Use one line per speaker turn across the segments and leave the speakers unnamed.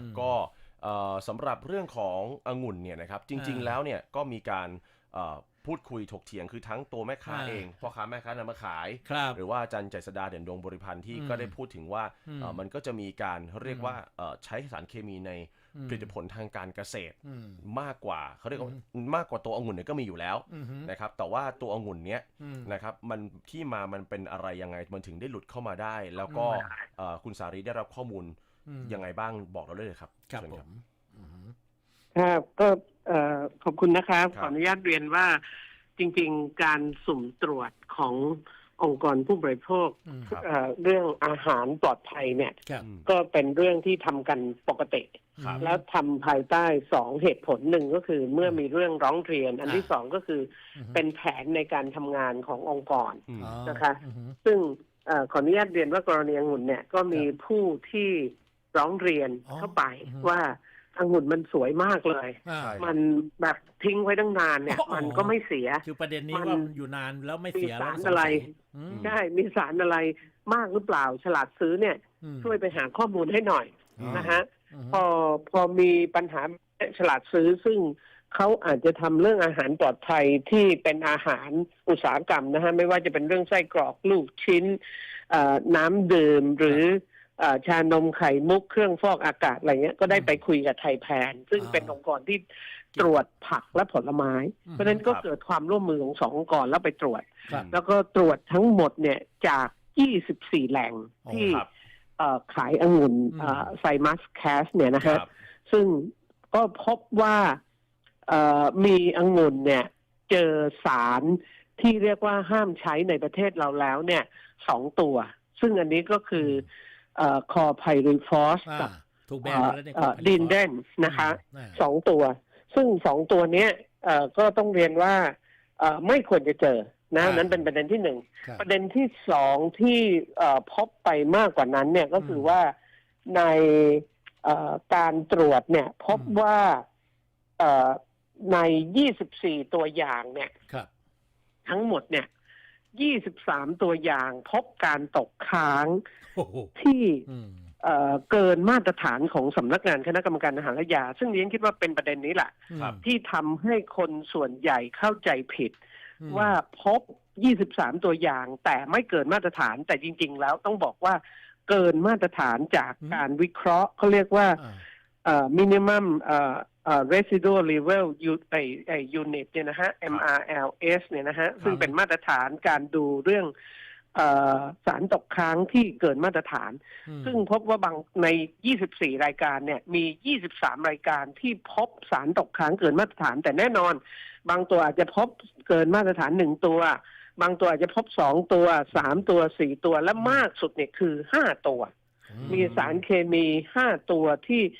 อืม
ก็เอ่อสำหรับเรื่องขององุ่นเนี่ยนะครับจริง
อ่า
ๆแล้วเนี่ยก็มีการเอ่อพูดคุยถกเถียงคือทั้งตัวแม่ค้า
อ่า
เองพ่อค้าแม่ค้านำมาขาย
ครับ
หรือว่าอาจารย์ใจสดาเด่นดวงบริพันธ์ที่
อืม
ก็ได้พูดถึงว่า
อืม
เอ่อมันก็จะมีการเรียกว่าเอ่อใช้สารเคมีใน
อืม
ผลิตผลทางการเกษตร
อืม
มากกว่าเขาเรียกว่ามากกว่าตัวองุ่นเนี่ยก็มีอยู่แล้ว
อืมฮึ
นะครับแต่ว่าตัวองุ่นเนี้ย
อืม
นะครับมันที่มามันเป็นอะไรยังไงมันถึงได้หลุดเข้ามาได้ แล้วก็
อืม
เอ่อคุณสารีได้รับข้อมูล
อืม
ยังไงบ้างบอกเราได้เลยครับ
ครับ
เชิญ
ผมอืมฮึ
ครับก็เอ่อขอบคุณนะครับ
ครับ
ขออนุญาตเรียนว่าจริง ๆ การสุ่มตรวจขององค์กรผู้บริโภค
อืม
ครับ
เอ่อเรื่องอาหารปลอดภัยเนี่ย
ครับ
อืม
ก็เป็นเรื่องที่ทำกันปกติ
ครับ
แล้วทำภายใต้สองเหตุผลหนึ่งก็คือเมื่อมีเรื่องร้องเรียน อันที่
อ่า
สองก็คืออ
มฮึ
เป็นแผนในการทำงานขององค์กร
อืม
อ๋อ
นะคะ
อืมฮึ
ซึ่งเออขออนุญาตเรียนว่ากรณีองุ่นเนี่ยก็มีผู้ที่ ร้องเรียน
อ๋อ
เข้าไป
อือฮึ
ว่าองุ่นมันสวยมากเลย
อ่า
ใช่
มันแบบทิ้งไว้ตั้งนานเนี่ย
อ๋อ
มันก็ไม่เสีย
คือประเด็นนี้
มัน
ว่ามันอยู่นานแล้วไม่เสีย
มี
แล้ว
สารอะไร
อืม
ใช่ มีสารอะไรมากหรือเปล่า ฉลาดซื้อเนี่ย
อืม
ช่วยไปหาข้อมูลให้หน่อย
อืม
นะฮะ
อืม
พอพอมีปัญหาฉลาดซื้อซึ่งเขาอาจจะทำเรื่องอาหารปลอดภัยที่เป็นอาหารอุตสาหกรรมนะฮะ ไม่ว่าจะเป็นเรื่องไส้กรอกลูกชิ้นเอ่อน้ำดื่มหรือเอ่อ ชานมไข่มุกเครื่องฟอกอากาศอะไรเงี้ยก็ได้ไปคุยกับไทยแพน ซึ่งเป็นองค์กรที่ตรวจผักและผลไม้
อืม
เพราะฉะนั้นก็
ครับ
เกิดความร่วมมือของสององค์กรแล้วไปตรวจ
ครับ
แล้วก็ตรวจทั้งหมดเนี่ยจาก 24 แหล่ง
อ๋อ
ที่
ครับ
เอ่อขายองุ่น
อืม
ไซมัสแคสเนี่ยนะ
ครั
ฮะ
บ
ซึ่งก็พบว่าเอ่อมีองุ่นเนี่ย เจอสารที่เรียกว่าห้ามใช้ในประเทศเราแล้วเนี่ยสองตัว ซึ่งอันนี้ก็คือเอ่อ คอไพริฟอส
อ่า
กับ
ถูกแบนไปแล้วเนี่ย
เอ่อดินเดนนะคะ
อ่า
สองตัว ซึ่งสองตัวเนี้ยเอ่อก็ต้องเรียนว่าเอ่อไม่ควรจะเจอนะ
อ่านั้
นั้นเป็นประเด็นที่หนึ่ง
ครับ
ประเด็นที่สองที่เอ่อพบไปมากกว่านั้นเนี่ยก็คืออ
ม
ว่าในเอ่อการตรวจเนี่ย พบ
อืม
ว่าเอ่อใน 24 ตัวอย่างเนี่ย
ครับ
ทั้งหมดเนี่ย 23 ตัวอย่างพบการตกค้าง
โอ้โห
ที่
อืม
เอ่อเกินมาตรฐานของสำนักงานคณะกรรมการอาหารและยา ซึ่งเรียนคิดว่าเป็นประเด็นนี้แหละ
ครับ
ที่ทำให้คนส่วนใหญ่เข้าใจผิด
อืม
ว่าพบ 23 ตัวอย่าง แต่ไม่เกินมาตรฐานแต่จริง ๆ แล้วต้องบอกว่าเกินมาตรฐานจากการวิเคราะห์เขาเรียกว่า
อ่า
เอ่อ minimum เอ่อเอ่อ residual level u- ไอไอ unit เนี่ยนะฮะ MRLS เนี่ยนะฮะ ซึ่งเป็นมาตรฐานการดูเรื่องเอ่อสารตกค้างที่เกินมาตรฐาน
อืม
ซึ่งพบว่าบางใน 24 รายการเนี่ย มี 23 รายการที่พบสารตกค้างเกินมาตรฐาน แต่แน่นอน บางตัวอาจจะพบเกินมาตรฐานหนึ่งตัว บางตัวอาจจะพบสองตัวสามตัวสี่ตัวและมากสุดเนี่ยคือห้าตัวมีสารเคมีห้าตัวที่เอ่อ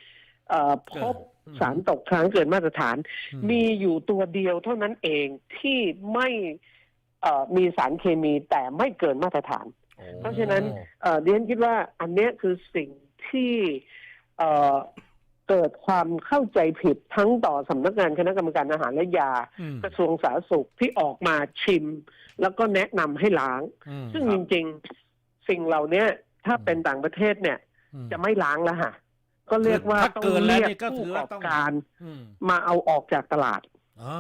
พบ
อืม
สารตกค้างเกินมาตรฐาน
อื
มีอยู่ตัวเดียวเท่านั้นเองที่ไม่เอ่อมีสารเคมีแต่ไม่เกินมาตรฐาน
โอ้
เพราะฉะนั้นเอ่อเรียนคิดว่าอันเนี้ยคือสิ่งที่เอ่อเกิดความเข้าใจผิดทั้งต่อสำนักงานคณะกรรมการอาหารและยา
อืม
กระทรวงสาธารณสุขที่ออกมาชิม แล้วก็แนะนำให้ล้าง
อืม
ซึ่งจริง ๆ สิ่งเหล่าเนี้ยถ้าเป็นต่างประเทศเนี่ย
อืม
จะไม่ล้างแล้วฮะ ก็เรียกว่า
ถ้า
ต้อง
เกินแล้ว
เรียก
นี่ก็
ผู้
ถื
ป
อ
ระก
ว่า
อบ
ต้อง
การ
อืม
มาเอาออกจากตลาด
อ๋อ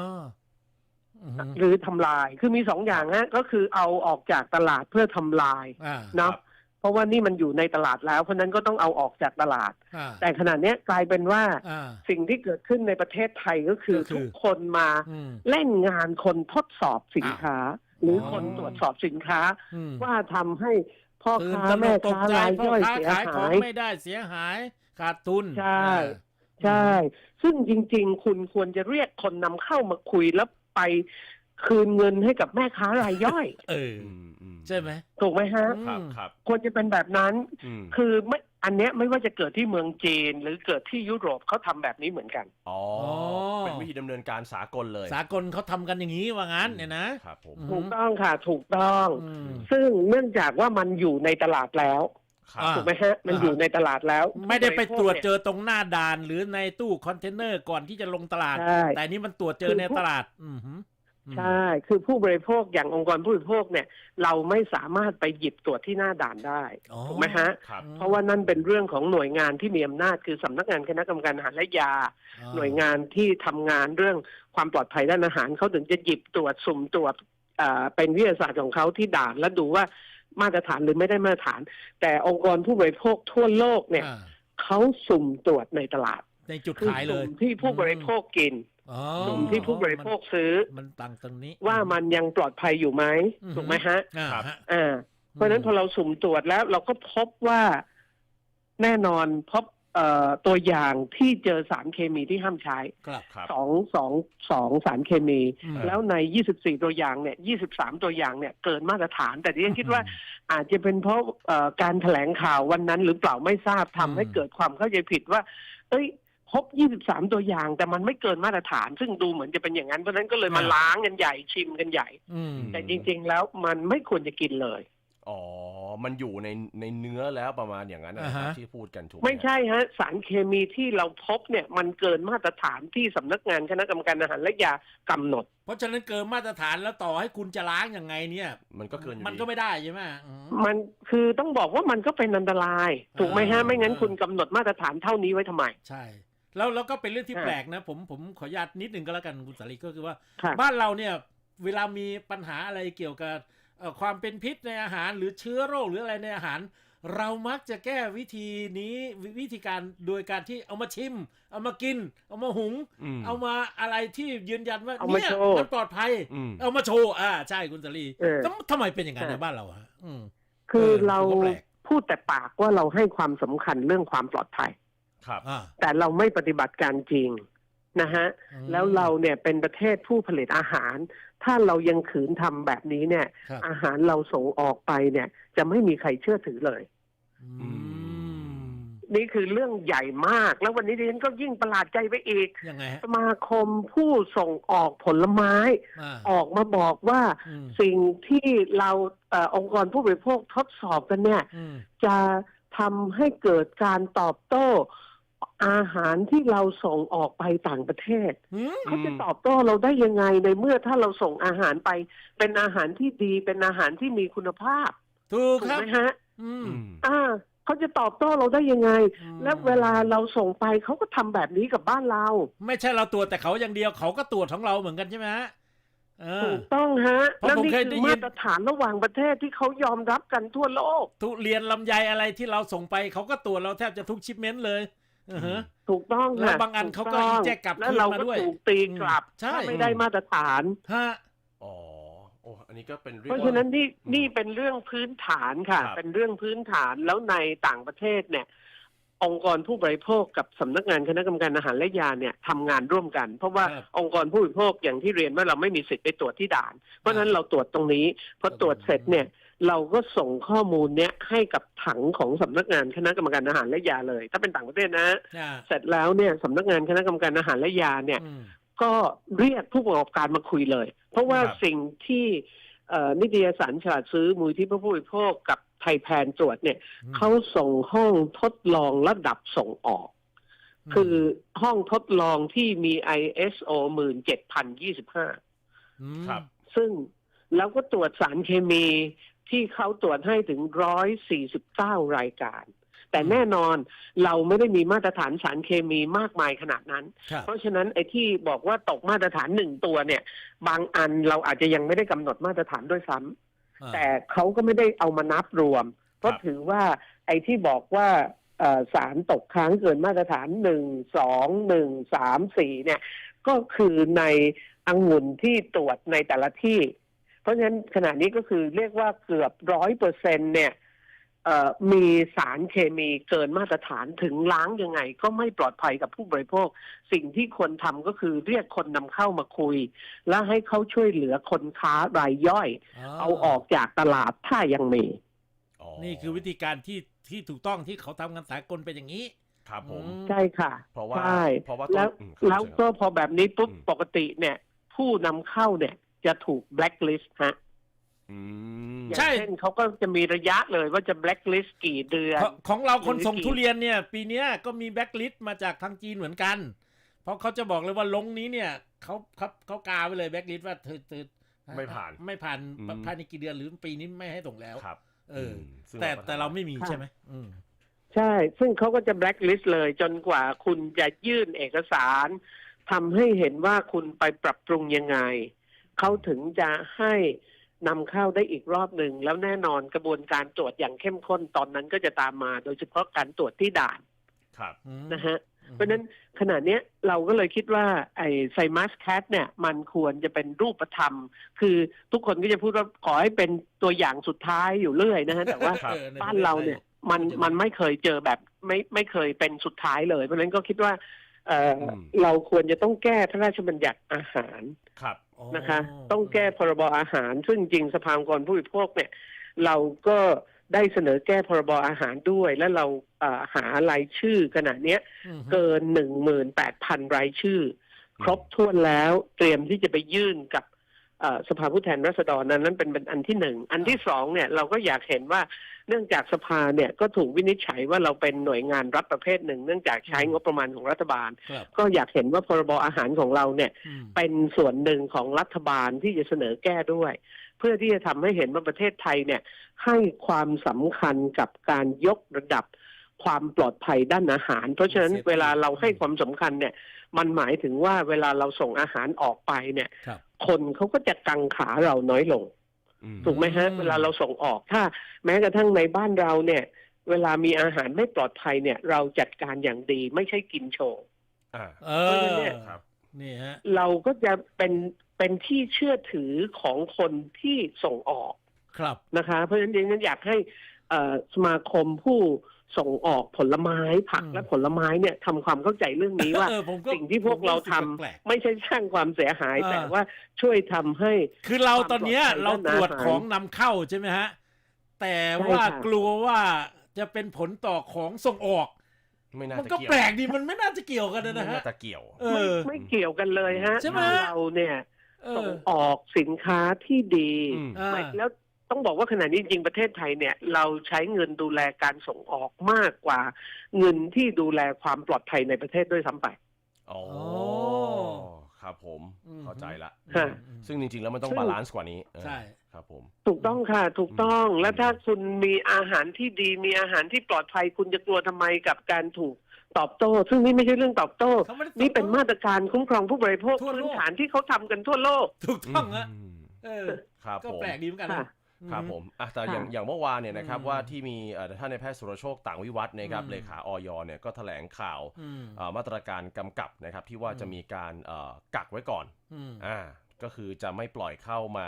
อืม
หรือทำลายคือมีสองอย่างฮะก็คือเอาออกจากตลาดเพื่อทำลาย
อ่า
เนาะเพราะว่านี่มันอยู่ในตลาดแล้ว เพราะฉะนั้นก็ต้องเอาออกจากตลาด
อ่า
แต่ขณะเนี้ยกลายเป็นว่า
อ่า
สิ่งที่เกิดขึ้นในประเทศไทยก็คือ
ก็คือ
ทุกคนมา
อืม
เล่นงานคนทดสอบสินค้า หรืออ
อ
คนตรวจสอบสินค้า
อืม
ว่าทำให้พ่อ
ตื่น
ค้า
ตระหน
แม่
กตก
ค้า
ใจ
ราย
พ่อย่
อย
ค้า
เสีย
ขายของ
หาย
ไม่ได้เสียหาย ขาดทุน
ใช่
อ่า
ใช่ ซึ่งจริง ๆ คุณควรจะเรียกคนนำเข้ามาคุยแล้วไปคืนเงินให้กับแม่ค้ารายย่อย
เออ
อืมอืม
ใช่ไหม
ถูกไหมฮะ
อืม
ครับครับ
ควรจะเป็นแบบนั้น
อืม
คือไม่อันเนี้ยไม่ว่าจะเกิดที่เมืองจีน หรือเกิดที่ยุโรปเขาทำแบบนี้เหมือนกัน
อ๋อ เป็นวิธีดำเนินการสากลเลย
สากลเขาทำกันอย่างนี้ว่างั้นเนี่ยนะครับ
ผม
อืม
ถูกต้องค่ะ ถูกต้อง
อืม
ซึ่งเนื่องจากว่ามันอยู่ในตลาดแล้ว
ครับ
อ่า
ถูกไหมฮะ มัน
อ่า
อยู่ในตลาดแล้ว
ไม่ได้ไปตรวจเจ
ผู้บ
อตรงหน้าด่านหรือในตู้คอนเทนเนอร์ก่อนที่จะลงตลาด
ใช่
แต่อันนี้มันตรวจเจอในตลาด อืมหืม
ใช่ คือผู้บริโภคอย่างองค์กรผู้บริโภคเนี่ย เราไม่สามารถไปหยิบตรวจที่หน้าด่านได้
อ๋อ
ถูกไหมฮะ
ครับ
เพราะว่านั่นเป็นเรื่องของหน่วยงานที่มีอำนาจคือสำนักงานคณะกรรมการอาหารและยา
อ่า
หน่วยงานที่ทำงานเรื่องความปลอดภัยด้านอาหารเขาถึงจะหยิบตรวจสุ่มตรวจเอ่อเป็นวิทยาศาสตร์ของเขาที่ด่านแล้วดูว่า มาตรฐานหรือไม่ได้มาตรฐาน แต่องค์กรผู้บริโภคทั่วโลกเนี่ย
อ่า
เขาสุ่มตรวจในตลาด
ในจุด
คือ
ขายเลย
สุ่มที่ผู้บริโภคกิน
อ๋อ
สุ่มที่ผู้บริโภคซื้อ
มันต่างตรงนี้
ว่ามันยังปลอดภัยอยู่ไหม
อืม
ถูกไหมฮะ
อ่า
ครับ
ฮะ
อ่าเพราะฉะนั้นพอเราสุ่มตรวจแล้วเราก็พบว่าแน่นอนพบเอ่อ ตัวอย่างที่เจอสารเคมีที่ห้ามใช้
ครับ
ครับ
สองสองสองสารเคมี
อืม
แล้วใน 24 ตัวอย่างเนี่ย 23 ตัวอย่างเนี่ยเกินมาตรฐาน แต่ที่ฉันคิดว่าอาจจะเป็นเพราะเอ่อการแถลงข่าววันนั้นหรือเปล่าไม่ทราบทำให้
อืม
เกิดความเข้าใจผิดว่า เอ้ยพบ 23 ตัวอย่าง แต่มันไม่เกินมาตรฐาน ซึ่งดูเหมือนจะเป็นอย่างนั้นเพราะฉะนั้นก็เลยมาล้างกันใหญ่ชิมกันใหญ่
อืม
แต่จริง ๆ แล้วมันไม่ควรจะกินเลย
อ๋อ มันอยู่ในในเนื้อแล้วประมาณอย่างนั้นนะครับ
อ่าฮะ
ที่พูดกันถูกห
ไม่ใช่ฮะ สารเคมีที่เราพบเนี่ย มันเกินมาตรฐานที่สำนักงานคณะกรรมการอาหารและยากำหนด
เพราะฉะนั้นเกินมาตรฐานแล้วต่อให้คุณจะล้างยังไงเนี่ย
มันก็เกินอยู่
มัน
ดี
ก็ไม่ได้ใช่ไหมอืม
มันคือต้องบอกว่ามันก็เป็นอันตราย ถูกไหมฮะ
อ่า
ไม่งั้นคุณกำหนดมาตรฐานเท่านี้ไว้ทำไม
ใช่แล้วแล้วก็เป็นเรื่องที่
อ่า
แปลกนะ ผมผมขออนุญาตนิดหนึ่งก็แล้วกันคุณสาลีก็คือว่า
ค่ะ
บ้านเราเนี่ย เวลามีปัญหาอะไรเกี่ยวกับเอ่อ ความเป็นพิษในอาหารหรือเชื้อโรคหรืออะไรในอาหาร เรามักจะแก้วิธีนี้วิวิธีการโดยการที่เอามาชิม เอามากิน เอามาหุง
อืม
เอามาอะไรที่ยืนยันว่า
เอามา
เนี่ย
โชว์
มันปลอดภัย
อืม
เอามาโชว์อ่าใช่คุณสาลี
เออ
ทำทำไมเป็นอย่างนั้นใน
ค่ะ
บ้านเราอะอืม
คือ
เออ
เรา
ผมก็แปลก
พูดแต่ปากว่าเราให้ความสำคัญเรื่องความปลอดภัย
ครับ
อ่า
แต่เราไม่ปฏิบัติการจริงนะฮะ
อืม
แล้วเราเนี่ยเป็นประเทศผู้ผลิตอาหาร ถ้าเรายังขืนทำแบบนี้เนี่ย
ครับ
อาหารเราส่งออกไปเนี่ย จะไม่มีใครเชื่อถือเลย
อืม
นี่คือเรื่องใหญ่มาก แล้ววันนี้ดิฉันก็ยิ่งประหลาดใจไปอีก
ยังไงฮะ
สมาคมผู้ส่งออกผลไม้
อ่า
ออกมาบอกว่า
อืม
สิ่งที่เราเออองค์กรผู้บริโภคทดสอบกันเนี่ย
อืม
จะทำให้เกิดการตอบโต้ อาหารที่เราส่งออกไปต่างประเทศ
อืม
เขาจะตอบโต้เราได้ยังไงในเมื่อถ้าเราส่งอาหารไป เป็นอาหารที่ดีเป็นอาหารที่มีคุณภาพ
ถูก
ถูก
ครับ
ไหมฮะ
อืม
อืม
อ่าเขาจะตอบโต้เราได้ยังไง
อืม
แล้วเวลาเราส่งไปเขาก็ทำแบบนี้กับบ้านเรา
ไม่ใช่เราตรวจแต่เขาอย่างเดียวเขาก็ตรวจของเราเหมือนกันใช่ไหมฮะเออ
ถูกต้องฮะ
เพราะ
แล้ว
ผม
นี่
เคย
คื
ได้
อ
ยิน
มาตรฐานระหว่างประเทศที่เขายอมรับกันทั่วโลก
ทุเรียนลำไยอะไรที่เราส่งไปเขาก็ตรวจเราแทบจะทุกชิปเมนต์เลย อือฮะ
ถูกต้อง
แล้ว
ค่ะ
บางอันเขาก็
ถูต้อง
แยกกลับ
แล้วเรา
คืนมา
ก็
ด้วย
ถูกตีกลับ
ใช่
ถ้าไม่ได้มาตรฐาน
ฮะ
อ๋อโอ้อันนี้ก็เป็นเรื่
เพ
อง
ราะฉะนั้นนี่
อืม
นี่เป็นเรื่องพื้นฐานค่ะ
ครับ
เป็นเรื่องพื้นฐานแล้วในต่างประเทศเนี่ย องค์กรผู้บริโภคกับสำนักงานคณะกรรมการอาหารและยาเนี่ยทำงานร่วมกัน เพราะว่า
ครับ
องค์กรผู้บริโภคอย่างที่เรียนว่าเราไม่มีสิทธิ์ไปตรวจที่ด่าน เพราะฉะนั้นเราตรวจตรงนี้พอตรวจเสร็จเนี่ย เราก็ส่งข้อมูลเนี้ยให้กับถังของสำนักงานคณะกรรมการอาหารและยาเลย ถ้าเป็นต่างประเทศนะ
อ่า
เสร็จแล้วเนี่ยสำนักงานคณะกรรมการอาหารและยาเนี่ย
อืม
ก็เรียกผู้ประกอบการมาคุยเลย เพราะว่า
ครับ
สิ่งที่เอ่อนิตยสารฉลาดซื้อมูลที่ผู้บริโภคกับไทยแพนตรวจเนี่ยเขาส่งห้องทดลองระดับส่งออก คือห้องทดลองที่มี ISO 17025
ม
ครับ
ซึ่งแล้วก็ตรวจสารเคมี ที่เขาตรวจให้ถึง149รายการ แต่แน่นอนเราไม่ได้มีมาตรฐานสารเคมีมากมายขนาดนั้น
ครับ
เพราะฉะนั้นไอ้ที่บอกว่าตกมาตรฐานหนึ่งตัวเนี่ย บางอันเราอาจจะยังไม่ได้กำหนดมาตรฐานด้วยซ้ำ
อ่า
แต่เขาก็ไม่ได้เอามานับรวม เพราะ
ครับ
ถือว่าไอ้ที่บอกว่าเอ่อสารตกค้างเกินมาตรฐานหนึ่งสองหนึ่งสามสี่เนี่ย ก็คือในองุ่นที่ตรวจในแต่ละที่เพ ราะฉะนั้นขณะนี้ก็คือเรียกว่าเกือบร้อยเปอร์เซ็นเนี่ยเอ่อมีสารเคมีเกินมาตรฐานถึงล้างยังไง ก็ไม่ปลอดภัยกับผู้บริโภค สิ่งที่ควรทำก็คือเรียกคนนำเข้ามาคุย และให้เขาช่วยเหลือคนค้ารายย่อย เอาออกจากตลาดถ้ายังมี
อ๋อ
นี่คือวิธีการที่ที่ถูกต้องที่เขาทำกันสากลเป็นอย่างนี้
ครับผม
อืม
ใช่ค่ะ
เพราะว่า
ใช่
เพราะว่า
แล้ว
อืมครับ
แล้ว
เชิญค
ก็
รับ
พอแบบนี้ปุ๊บ
อืม
ปกติเนี่ย ผู้นำเข้าเนี่ย จะถูก blacklist ฮะ
อืม
อย่าง
ใช่
เช่นเขาก็จะมีระยะเลยว่าจะ blacklist กี่เดือน
ของของเราคนส่ง
หรือกี่
ทุเรียนเนี่ย ปีเนี้ยก็มีแบ็กลิสต์มาจากทางจีนเหมือนกันเพเพราะเขาจะบอกเลยว่าลงนี้เนี่ยเขาเขาเขากาไว้เลยแบ็กลิสว่าเธอเธอ
ไม่ผ่าน
ไม่ผ่าน
อืม
ภายในกี่เดือนหรือปีนี้ไม่ให้ส่งแล้ว
ครับ
เอออ
มซึ่ง
แต่
ก็
แต่เราไม่มี
ค่ะ
ใช่ไหมอืม
ใช่ ซึ่งเขาก็จะแบล็คลิสต์เลยจนกว่าคุณจะยื่นเอกสารทำให้เห็นว่าคุณไปปรับปรุงยังไง เขาถึงจะให้นำเข้าได้อีกรอบหนึ่งแล้วแน่นอนกระบวนการตรวจอย่างเข้มข้นตอนนั้นก็จะตามมา โดยเฉพาะการตรวจที่ด่าน
ครับ
อืม
นะฮะ
อืม
เพราะฉะนั้นขณะเนี้ยเราก็เลยคิดว่า ไอ้ไซมัสแคทเนี่ย มันควรจะเป็นรูปธรรม คือทุกคนก็จะพูดว่าขอให้เป็นตัวอย่างสุดท้ายอยู่เรื่อยนะฮะแต่ว่า
ครับ
ออใบ้า
นเราเนี่ยมัน
มันจะ
มันไม่เคยเจอแบบไม่ไม่เคยเป็นสุดท้ายเลย เพราะฉะนั้นก็คิดว่าเอออ
ม
เราควรจะต้องแก้พระราชบัญญัติอาหาร
ครับ
อ๋อ
นะคะ ต้องแก้พรบอาหาร ซึ่งจริงๆสภาองค์กรผู้บริโภคเนี่ย เราก็ได้เสนอแก้พรบอาหารด้วย และเราเอ่อหารายชื่อขณะเนี้ย
อืม
เกินหนึ่งหมื่นแปดพันรายชื่อ
อืม
ครบถ้วนแล้วเตรียมที่จะไปยื่นกับเอ่อสภาผู้แทนราษฎรนั้นนั้นเป็นเป็นอันที่หนึ่ง อันที่สองเนี่ยเราก็อยากเห็นว่า เนื่องจากสภาเนี่ยก็ถูกวินิจฉัยว่าเราเป็นหน่วยงานรัฐประเภทหนึ่ง เนื่องจากใช้งบประมาณของรัฐบาล
ครับ
ก็อยากเห็นว่าพรบอาหารของเราเนี่ย
อืม
เป็นส่วนหนึ่งของรัฐบาลที่จะเสนอแก้ด้วย เพื่อที่จะทำให้เห็นว่าประเทศไทยเนี่ยให้ความสำคัญกับการยกระดับความปลอดภัยด้านอาหาร เพราะฉะนั้น
Safety
เวลาเราให้ความสำคัญเนี่ย มันหมายถึงว่าเวลาเราส่งอาหารออกไปเนี่ย
ครับ
คนเขาก็จะกังขาเราน้อยลง
อืม
ถูกไหมฮะ
อืม
เวลาเราส่งออกถ้า แม้กระทั่งในบ้านเราเนี่ย เวลามีอาหารไม่ปลอดภัยเนี่ย เราจัดการอย่างดีไม่ใช่กินโชว์
อ่า
เอ
เพราะฉะนั้
อน
เนี่ย
ครับ
นี่ฮะ
เราก็จะเป็นเป็นที่เชื่อถือของคนที่ส่งออก
ครับ
นะคะ เพราะฉะนั้นดิฉันอยากให้เอ่อสมาคมผู้ ส่งออกผลไม้ผัก
อืม
และผลไม้เนี่ยทำความเข้าใจเรื่องนี้ว่า
เออผมก็
สิ่งที่พวกเราทำ
ผมสึกแปลก
ไม่ใช่สร้างความเสียหาย
เออ
แต่ว่าช่วยทำให้
คือเราตอนเนี้ย
ความปล
เรา
อดภัย
ตรวจ
ด้านอาหาร
ของนำเข้าใช่ไหมฮะ แต่ว่า
ใช่ค่ะ
กลัวว่าจะเป็นผลต่อของส่งออก
ไม่น่า
มัน
จะ
ก็
เกี่ยว
แปลกดีมันไม่น่าจะเกี่ยวกัน
ไม่
นะฮะ
น่าจะเกี่ยว
เออ
ไม่ไม่เกี่ยวกันเลยฮะ
ใช่ไหม
เราเนี่ย
เอ
ส่ง
อ
ออกสินค้าที่ดี
อืม
อ่า
ไม่แล้ว ต้องบอกว่าขณะนี้จริงๆประเทศไทยเนี่ยเราใช้เงินดูแลการส่งออกมากกว่า เงินที่ดูแลความปลอดภัยในประเทศด้วยซ้ำไป
อ๋อ
โอ้
ครับผม
อืม
เข้าใจละ
ค่ะ
อืม
ซึ่งจริงๆแล้วมันต้อง
ซึ่ง
บาลานซ์กว่านี้เออ
ใช่
ครับผม
ถูกต้องค่ะ ถูกต้อง
อืม
และถ้าคุณมีอาหารที่ดีมีอาหารที่ปลอดภัยคุณจะกลัวทำไมกับการถูกตอบโต้ ซึ่งนี่ไม่ใช่เรื่องตอบโต้
เขาไม่ได้ตอบโต้
นี่เป็นมาตรการคุ้มครองผู้บริโภค
ทั่วโลก
พื้นฐานที่เขาทำกันทั่วโลก
ถูกต้องฮะ
อืม
เออ
ครับ
ก็
ผม
แปลกดีเหมือนกัน
ค่ะ
นะ ครับ
ผมอะแต่อย่าง
ค่ะ
อย่างเมื่อวานเนี่ยนะครับ
อืม
ว่าที่มีเอ่อท่านในายแพทย์สุรโชคต่างวิวัฒน์นะครับ
อืม
เลขาออยเนี่ยก็แถลงข่าว
อืม
เอ่อมาตรการกำกับนะครับที่ว่า
อืม
จะมีการเอ่อกักไว้ก่อน
อืม
อ่าก็คือจะไม่ปล่อยเข้ามา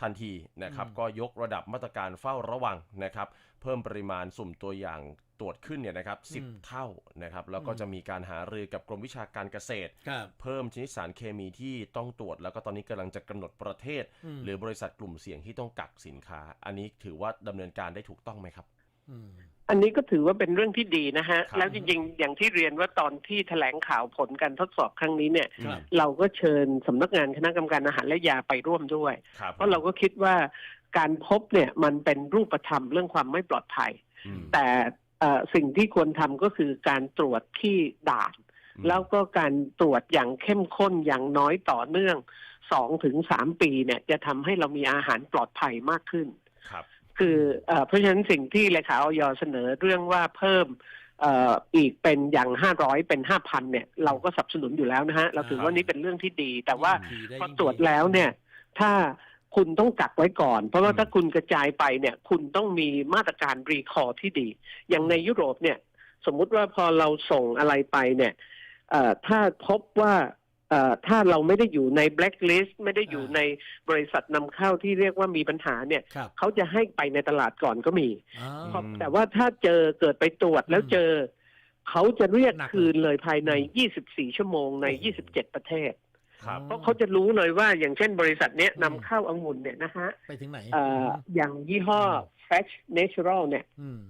ทันทีนะครับ
อืม
ก็ยกระดับมาตรการเฝ้าระวังนะครับ เพิ่มปริมาณสุ่มตัวอย่าง ตรวจขึ้นเนี่ยนะครับสิบเท่านะครับแล้วก็จะมีการหารือกับกรมวิชาการเกษตร
ครับ
เพิ่มชนิดสารเคมีที่ต้องตรวจ แล้วก็ตอนนี้กำลังจะกำหนดประเทศ
ม
หรือบริษัทกลุ่มเสี่ยงที่ต้องกักสินค้า อันนี้ถือว่าดำเนินการได้ถูกต้องไหมครับ
ม
อันนี้ก็ถือว่าเป็นเรื่องที่ดีนะฮะ
ครับ
แล้วจริงๆ อย่างที่เรียนว่าตอนที่แถลงข่าวผลการทดสอบครั้งนี้เนี่ย
ครับ
เราก็เชิญสำนักงานคณะกรรมการอาหารและยาไปร่วมด้วย
ครับ
เพราะเราก็คิดว่าการพบเนี่ยมันเป็นรูปธรรมเรื่องความไม่ปลอดภัย
อืม
แต่เอ่อ สิ่งที่ควรทำก็คือการตรวจที่ด่าน
อืม
แล้วก็การตรวจอย่างเข้มข้นอย่างน้อยต่อเนื่องสองถึงสามปีเนี่ยจะทำให้เรามีอาหารปลอดภัยมากขึ้น
ครับ
คือเออเพราะฉะนั้นสิ่งที่เลขาออยเสนอเรื่องว่าเพิ่มเอ่ออีกเป็นอย่างห้าร้อยเป็นห้าพันเนี่ย เราก็สนับสนุนอยู่แล้วนะฮะ เราถือว่านี่เป็นเรื่องที่ดี แต่ว่า
ยิ่งดีได้
พอ
ยิ่ง
ตรวจ
ดี
แล้วเนี่ย ถ้า คุณต้องกักไว้ก่อน เพราะว่าถ้าคุณกระจายไปเนี่ย คุณต้องมีมาตรการรีคอร์ที่ดี อย่างในยุโรปเนี่ย สมมุติว่าพอเราส่งอะไรไปเนี่ยเอ่อถ้าพบว่าเอ่อถ้าเราไม่ได้อยู่ในแบล็คลิสต์ไม่ได้อยู่ในบริษัทนำเข้าที่เรียกว่ามีปัญหาเนี่ย
ครับ
เขาจะให้ไปในตลาดก่อนก็มี
อ๋อ
ครับแต่ว่าถ้าเจอเกิดไปตรวจแล้วเจอ เขาจะเรียก
หนักเลย
คืนเลยภายใน
อืม
24 ชั่วโมงใน
โอ้โห
27 ประเทศ
ครับ
เพราะเขาจะรู้เลยว่าอย่างเช่นบริษัทเนี้ย
อืม
นำเข้าองุ่นเนี่ยนะฮะ
ไปถึงไหน
เอ่ออย่างยี่ห้อ Fresh Natural เนี่ย
อืม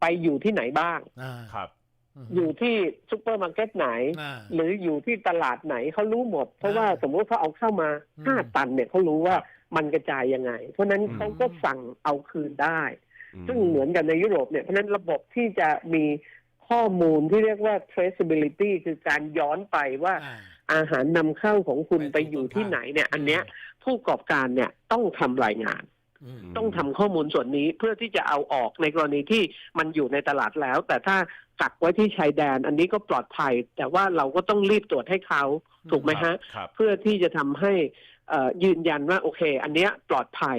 ไปอยู่ที่ไหนบ้าง
อ่า
ครับ
ม
อยู่ที่ซูเปอร์มาร์เก็ตไหน
อ่า
หรืออยู่ที่ตลาดไหนเขารู้หมด เพราะว่า
อ่า
สมมติเขาเอาเข้ามา
อืม
ห้าตันเนี่ยเขารู้ว่า
ครับ
มันกระจายยังไง เพราะฉะนั้น
อืม
เขาก็สั่งเอาคืนได้
อืม
ซึ่งเหมือนกันในยุโรปเนี่ยเพราะฉะนั้นระบบที่จะมีคข้อมูลที่เรียกว่า traceability คือการย้อนไปว่า
อ่า
อาหารนำเข้าของคุณ
ไป
ไป
ถูก
อยู่
ต้น
ที่
ทาง
ไหนเนี่ย อันเนี้ยผู้ประกอบการเนี่ยต้องทำรายงาน
อืม
ต้องทำข้อมูลส่วนนี้เพื่อที่จะเอาออกในกรณีที่มันอยู่ในตลาดแล้ว แต่ถ้ากักไว้ที่ชายแดน อันนี้ก็ปลอดภัย แต่ว่าเราก็ต้องรีบตรวจให้เขาถูกไหมฮะ
ครับ
เพื่อที่จะทำให้เอ่อยืนยันว่าโอเค อันเนี้ยปลอดภัย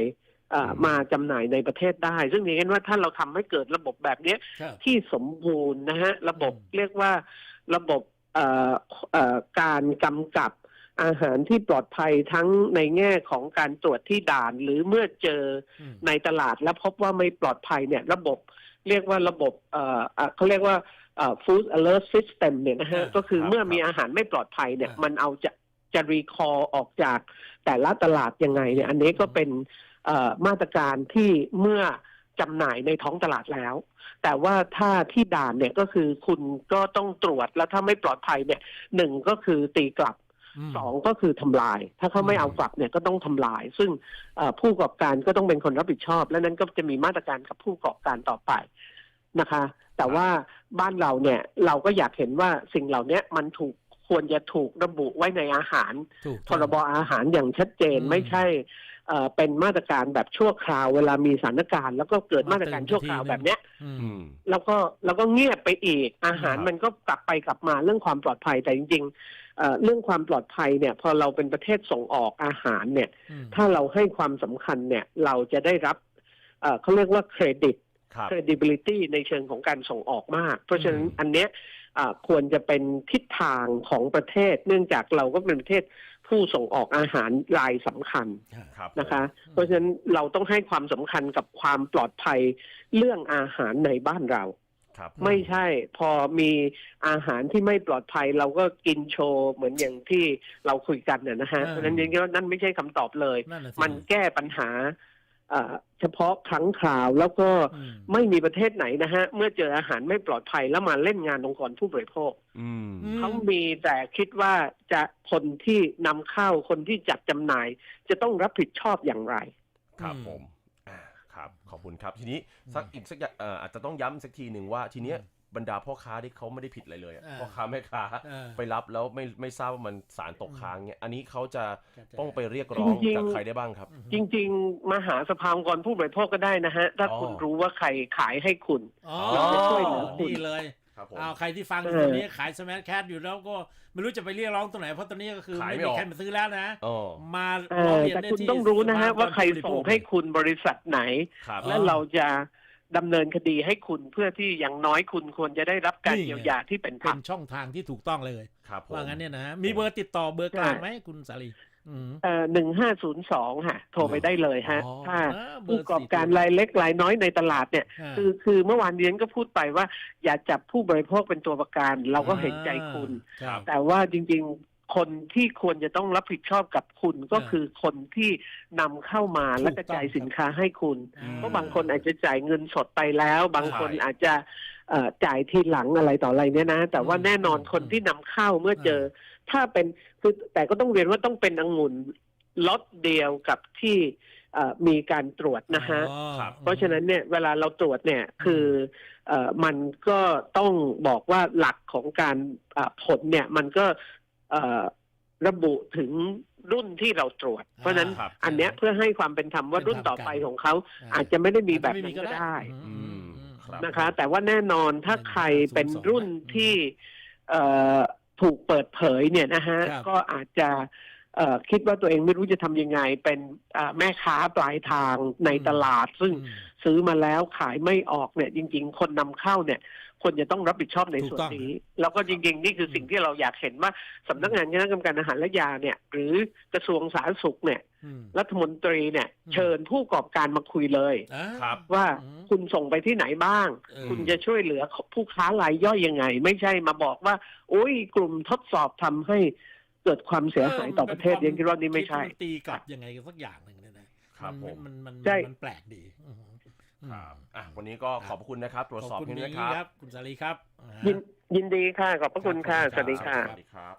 เอ่อ
อืม
มาจำหน่ายในประเทศได้ ซึ่งอย่างนั้นว่าถ้าเราทำให้เกิดระบบแบบเนี้ย
ครับ
ที่สมบูรณ์นะฮะ ระบบ
อืม
เรียกว่าระบบเอ่อเอ่อ การกำกับอาหารที่ปลอดภัยทั้งในแง่ของการตรวจที่ด่าน หรือเมื่อเจอ
อืม
ในตลาดแล้วพบว่าไม่ปลอดภัยเนี่ย ระบบเรียกว่าระบบเอ่ออะเขาเรียกว่าเอ่อ food alert system เนี่ยนะฮะ
อ่า
ก็คือ
ครับ
เมื่อมี
ครับ
อาหารไม่ปลอดภัยเนี่ย
อ่ามั
มันเอาจะจะรีคอออกจากแต่ละตลาดยังไงเนี่ย อันนี้ก็เป็นเอ่อมาตรการที่เมื่อจำหน่ายในท้องตลาดแล้ว แต่ว่าถ้าที่ด่านเนี่ยก็คือคุณก็ต้องตรวจแล้วถ้าไม่ปลอดภัยเนี่ยหนึ่งก็คือตีกลับ
ม
สองก็คือทำลาย ถ้าเขาไม่
อืม
เอากลับเนี่ยก็ต้องทำลาย ซึ่งเอ่อผู้ประกอบการก็ต้องเป็นคนรับผิดชอบ และนั้นก็จะมีมาตรการกับผู้ประกอบการต่อไปนะคะ แต่ว่าบ้านเราเนี่ยเราก็อยากเห็นว่าสิ่งเหล่านี้มันถูกควรจะถูกระบุไว้ในอาหาร
ถูก
พรบอาหารอย่างชัดเจน
อืม
ไม่ใช่ เอ่อเป็นมาตรการแบบชั่วคราวเวลามีสถานการณ์ แล้วก็เกิดมาตรการชั่วคราวแบบเนี้ย
อืม
อืม
แล้วก็แล้วก็เงียบไปอีกอาหาร
ครับ
มันก็กลับไปกลับมาเรื่องความปลอดภัยแต่จริงๆเอ่อเรื่องความปลอดภัยเนี่ย พอเราเป็นประเทศส่งออกอาหารเนี่ย
อืม
ถ้าเราให้ความสำคัญเนี่ย เราจะได้รับเอ่อเขาเรียกว่าเครดิต
ครับ
credibility ในเชิงของการส่งออกมาก เพราะฉะนั้น
อืม
อันเนี้ยอ่าควรจะเป็นทิศทางของประเทศ เนื่องจากเราก็เป็นประเทศ ผู้ส่งออกอาหารรายสำคัญ
ครับ
นะคะ เพราะฉะนั้นเราต้องให้ความสำคัญกับความปลอดภัยเรื่องอาหารในบ้านเรา
ครับ
ไม่ใช่พอมีอาหารที่ไม่ปลอดภัยเราก็กินโชว์เหมือนอย่างที่เราคุยกันน่ะนะฮะ
อ่า
เพราะฉะนั้นจริงๆแล้วนั่นไม่ใช่คำตอบเลย
นั่นน่ะสิ
มันแก้ปัญหา เอ่อเฉพาะครั้งคราวแล้วก็
อืม
ไม่มีประเทศไหนนะฮะ เมื่อเจออาหารไม่ปลอดภัยแล้วมาเล่นงานองค์กรผู้บริโภค
อืม
อืม
เขามีแต่คิดว่าจะคนที่นำเข้าคนที่จัดจำหน่าย จะต้องรับผิดชอบอย่างไร
ครับ
อืม
ผมอ่าครับขอบคุณครับทีนี้สักอีกสักอย่างเอ่ออาจจะต้องย้ำสักทีหนึ่งว่าทีเนี้ย
อืม
บรรดาพ่อค้าที่เขาไม่ได้ผิดอะไรเลยอะ
อ่า
พ่อค้าแม่ค้า
เออ
ไปรับแล้วไม่ไม่ทราบว่ามันสารตกค้างเนี่ยอันนี้เขาจะ
เข้าใจ
ต้องไปเรียกร้อง
จริงๆ
จากใครได้บ้างครับ
จริง ๆ มาหาสภาองค์กรผู้บริโภคก็ได้นะฮะ ถ้า
อ๋อ
คุณรู้ว่าใครขายให้คุณ
อ๋อ
เราจะช่วยเหลือคุณ
นี่เลย
ครับผม
อ้าวใครที่ฟังอยู่
เออ
ตอนนี้ขายสมาร์ทแคทอยู่แล้วก็ไม่รู้จะไปเรียกร้องตรงไหนเพราะตอนนี้ก็คือ
ขาย
ไม่
ไม่
มี
ออก
ใครมาซื้อแล้วนะ
อ๋อ
มา
เอ
ร้อง
อ
เรียน
แต่
ได้
คุณ
ที่
ต้องรู้นะฮะ
สภ
ว่าใครส่งให้คุณบริษัทไหน
ครับ
อ๋อ
และเราจะ ดำเนินคดีให้คุณเพื่อที่อย่างน้อยคุณควรจะได้รับการ
นี่ไง
เยียวยาที่เป็นธร
เป็
รม
นช่องทางที่ถูกต้องเลย
ครับผม
ว่างั้นเนี่ยนะฮะมีเบอร์ติดต่อเบอร์กลางไหมคุณสาลีอืม
เอ่อหนึ่งห้าศูนย์สองฮะโทรไปได้เลยฮะ
อ๋อ
ถ้า
อ่าเบอ
ผู้
ร์
ประกอบ
สี่
การ
ตัว
รายเล็กรายน้อยในตลาดเนี่ยาคือคือเมื่อวานเรียนก็พูดไปว่า อย่าจับผู้บริโภคเป็นตัวประกัน เราก็เห็นใจคุณ
ครับ
แต่ว่าจริงๆ คนที่ควรจะต้องรับผิดชอบกับคุณก็
อ่า
คือคนที่นำเข้ามา
ถูก
และกระจาย
ต้อง
สินค้าให้คุณ
อ่
เพราะบางคนอาจจะจ่ายเงินสดไปแล้ว บางคน
ใช่
อาจจะเอ่อจ่ายทีหลังอะไรต่ออะไรเนี่ยนะ แต่ว่า
อืม
แน่นอน
อืม
คนที่นำเข้าเมื่อเจอ ถ้าเป็นคือแต่ก็ต้องเรียนว่าต้องเป็นองุ่นล็อตเดียวกับที่เอ่อมีการตรวจนะฮะ
อ๋อ
ครับ
เพราะฉะนั้นเนี่ยเวลาเราตรวจเนี่ยคือเอ่อมันก็ต้องบอกว่าหลักของการอ่าผลเนี่ย มันก็เอ่อ ระบุถึงรุ่นที่เราตรวจ เพราะฉะนั้น
ครับ
อันเนี้ยเพื่อให้ความเป็นธรรมว่ารุ่นต่อไปของเขา อาจจะไม่ได้มีแบบนั้นก็ได้
อืม
ครับ
นะคะ แต่ว่าแน่นอนถ้าใครเป็นรุ่นที่เอ่อถูกเปิดเผยเนี่ยนะฮะ
ครับ
ก็อาจจะเอ่อ คิดว่าตัวเองไม่รู้จะทำยังไง เป็นอ่าแม่ค้าปลายทางในตลาด ซึ่ง
อืม
ซื้อมาแล้วขายไม่ออกเนี่ยจริง ๆ คนนำเข้าเนี่ยควรจะต้องรับผิดชอบใน
ถูก
ส่วน
ต้อง
นี้ แล้วก็จริง ๆ นี่คือสิ่งที่เราอยากเห็นว่าสำนักงานคณะกรรมการอาหารและยาเนี่ย หรือกระทรวงสาธารณสุขเนี่ย
อืม
รัฐมนตรีเนี่ย
อืม
เชิญผู้ประกอบการมาคุยเลย
อ่า
ครับ
ว่า
อืม
คุณส่งไปที่ไหนบ้าง
เออ
คุณจะช่วยเหลือผู้ค้ารายย่อยยังไง ไม่ใช่มาบอกว่าโอ้ยกลุ่มทดสอบทำให้ เกิดความเสียหายต่อประเทศ
ออ
ยังคิดว่านี่ไม่ใช่
คิดว่ามันตีกลับยังไงกันสักอย่างหนึ่งเนี่ยนะครับ
ผม
มันมัน
ใช่
มันแปลกดีอืม
ครับอะวันนี้ก็ขอบคุณนะครับ ตรวจ
ข
สอบ
อบคุณ
นี้
นี้
นะครับ
ครับ คุณสาลีครับอ่า
ยินยินดีค่ะ ขอบพระคุณค่ะ
ครับ
สวัสดีค่ะ
สวัสดีครับ